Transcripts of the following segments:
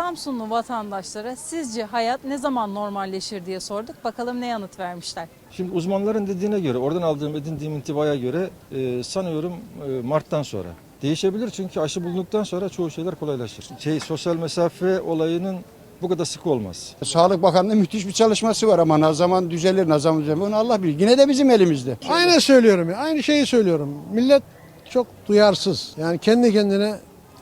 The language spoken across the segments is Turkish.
Samsunlu vatandaşlara sizce hayat ne zaman normalleşir diye sorduk. Bakalım ne yanıt vermişler. Şimdi uzmanların dediğine göre, oradan aldığım edindiğim intibaya göre e, sanıyorum e, Mart'tan sonra. Değişebilir çünkü aşı bulunduktan sonra çoğu şeyler kolaylaşır. Şey, sosyal mesafe olayının bu kadar sık olmaz. Sağlık Bakanlığı'nın müthiş bir çalışması var ama ne zaman düzelir ne zaman düzelir onu Allah bilir. Yine de bizim elimizde. Aynen söylüyorum ya. Aynı şeyi söylüyorum. Millet çok duyarsız. Yani kendi kendine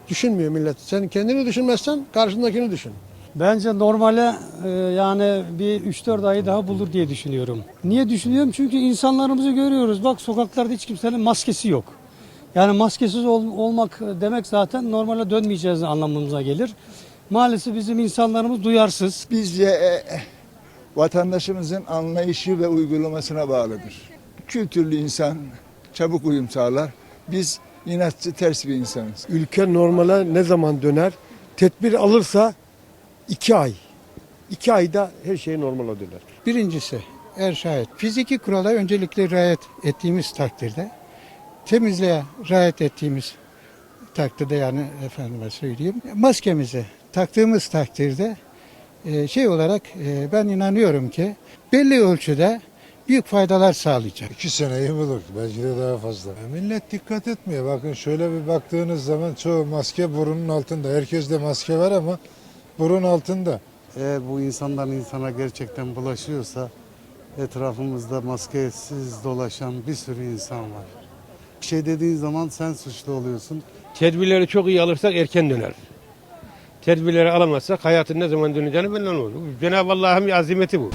düşünmüyor millet. Sen kendini düşünmezsen karşındakini düşün. Bence normale e, yani bir 3-4 ayı daha bulur diye düşünüyorum. Niye düşünüyorum? Çünkü insanlarımızı görüyoruz. Bak sokaklarda hiç kimsenin maskesi yok. Yani maskesiz ol- olmak demek zaten normale dönmeyeceğiz anlamımıza gelir. Maalesef bizim insanlarımız duyarsız. Bizce e, vatandaşımızın anlayışı ve uygulamasına bağlıdır. Kültürlü insan çabuk uyum sağlar. Biz inatçı ters bir insanız. Ülke normale ne zaman döner? Tedbir alırsa iki ay. İki ayda her şey normale döner. Birincisi eğer şayet fiziki kurala öncelikle riayet ettiğimiz takdirde temizliğe riayet ettiğimiz takdirde yani efendime söyleyeyim maskemizi taktığımız takdirde e, şey olarak e, ben inanıyorum ki belli ölçüde büyük faydalar sağlayacak. İki seneyi bulur. Belki de daha fazla. Millet dikkat etmiyor. Bakın şöyle bir baktığınız zaman çoğu maske burunun altında. Herkeste maske var ama burun altında. Eğer bu insandan insana gerçekten bulaşıyorsa etrafımızda maskesiz dolaşan bir sürü insan var. Bir şey dediğin zaman sen suçlu oluyorsun. Tedbirleri çok iyi alırsak erken döner. Tedbirleri alamazsak hayatın ne zaman döneceğini belli olmaz. Cenab-ı Allah'ın bir azimeti bu.